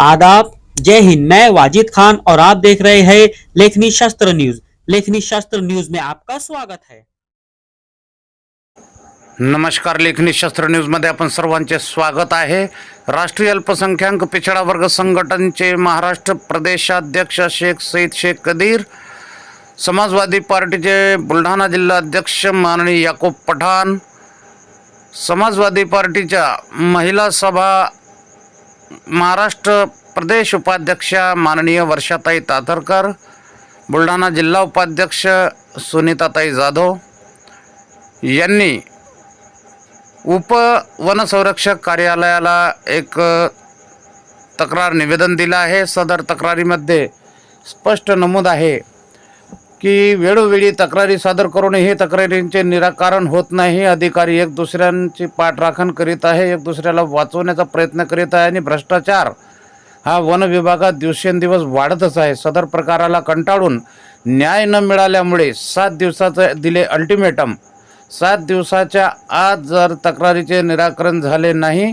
आदाब। जय हिंद। मैं वाजिद खान और आप देख रहे हैं लेखनी शास्त्र न्यूज। लेखनी शास्त्र न्यूज में आपका स्वागत है। नमस्कार लेखनी शस्त्र न्यूजमध्ये आपण सर्वांचे स्वागत आहे. राष्ट्रीय अल्पसंख्याक पिछडा वर्ग संघटनचे महाराष्ट्र प्रदेशाध्यक्ष शेख सईद शेख कदीर समाजवादी पार्टीचे बुलढाणा जिल्हा अध्यक्ष माननीय याकूब पठाण समाजवादी पार्टीच्या महिला सभा महाराष्ट्र प्रदेश उपाध्यक्ष माननीय वर्षाताई तातरकर बुलढाणा जिल्हा उपाध्यक्ष सुनीताताई जाधव यांनी उप वनसंरक्षक कार्यालयाला एक तक्रार निवेदन दिलं आहे. सदर तक्रारीमध्ये स्पष्ट नमूद आहे. की वेळोवेळी तक्रारी सादर करूनही हे तक्रारींचे निराकरण होत नाही. अधिकारी एक दुसऱ्यांची पाठराखण करीत आहे एक दुसऱ्याला वाचवण्याचा प्रयत्न करीत आहे आणि भ्रष्टाचार हा वन विभागात दिवसेंदिवस वाढतच आहे. सदर प्रकाराला कंटाळून न्याय न मिळाल्यामुळे सात दिवसाचं दिले अल्टिमेटम. सात दिवसाच्या आत जर तक्रारीचे निराकरण झाले नाही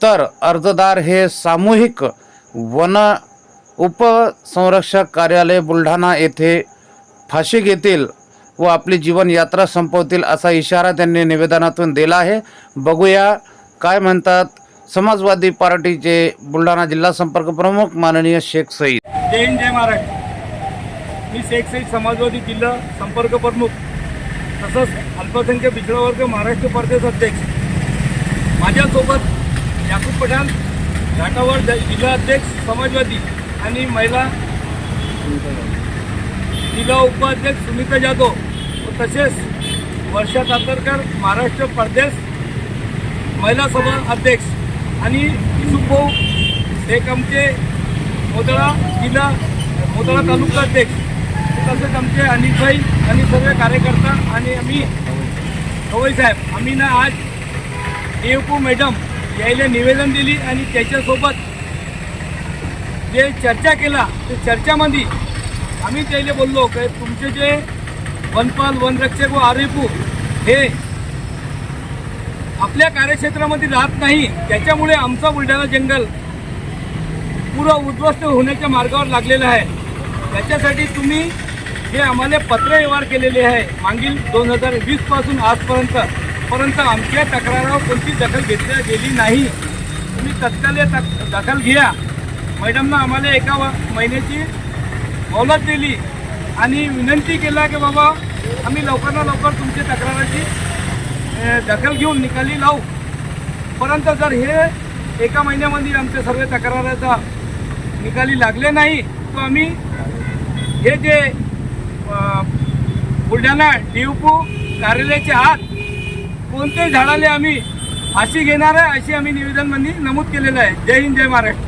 तर अर्जदार हे सामूहिक वन उपसंरक्षक कार्यालय बुलढाणा येथे फाशी घेतील व आपली जीवनयात्रा संपवतील असा इशारा त्यांनी निवेदनातून दिला आहे. बघूया काय म्हणतात समाजवादी पार्टीचे बुलढाणा जिल्हा संपर्क प्रमुख माननीय शेख सईद. जय हिंद जय महाराष्ट्र. मी शेख सईद समाजवादी जिल्हा संपर्क प्रमुख तसंच अल्पसंख्याक पिछडा वर्ग महाराष्ट्र प्रदेश अध्यक्ष. माझ्यासोबत याकूब पठाण घाटावर जिल्हा अध्यक्ष समाजवादी आणि महिला जिल्हा उपाध्यक्ष सुनीता जाधव व तसेच वर्षा तातरकर महाराष्ट्र प्रदेश महिला सभा अध्यक्ष आणि युसुफ भाऊ शेख आमचे मोदळा जिल्हा मोदळा तालुका अध्यक्ष. तसेच आमचे अनिलभाई आणि सर्व कार्यकर्ता आणि आम्ही गवई साहेब आम्ही ना आज देवकू मॅडम यायला निवेदन दिली आणि त्याच्यासोबत जे चर्चा केला ते चर्चामध्ये आम्ही त्याला बोललो की तुमचे जे वनपाल वनरक्षक व आरेपू हे आपल्या कार्यक्षेत्रामध्ये राहत नाही त्याच्यामुळे आमचा बुलढाणा जंगल पुरं उद्ध्वस्त होण्याच्या मार्गावर लागलेलं आहे. त्याच्यासाठी तुम्ही हे आम्हाला पत्रव्यवहार केलेले आहे मागील दोन हजार वीसपासून आजपर्यंत. परंतु आमच्या तक्रारावर कोणती दखल घेतली गेली नाही. तुम्ही तत्काल या तक दखल घ्या. मॅडमनं आम्हाला एका महिन्याची मोहलत दिली आणि विनंती केला की बाबा आम्ही लवकरात लवकर तुमच्या तक्राराची दखल घेऊन निकाली लावू. परंतु जर हे एका महिन्यामध्ये आमच्या सर्व तक्राराचा निकाली लागले नाही तर आम्ही हे जे बुलढाणा डिवपू कार्यालयाच्या आत कोणत्याही झाडाला आम्ही फाशी घेणार आहे अशी आम्ही निवेदनमध्ये नमूद केलेलं आहे. जय हिंद जय महाराष्ट्र.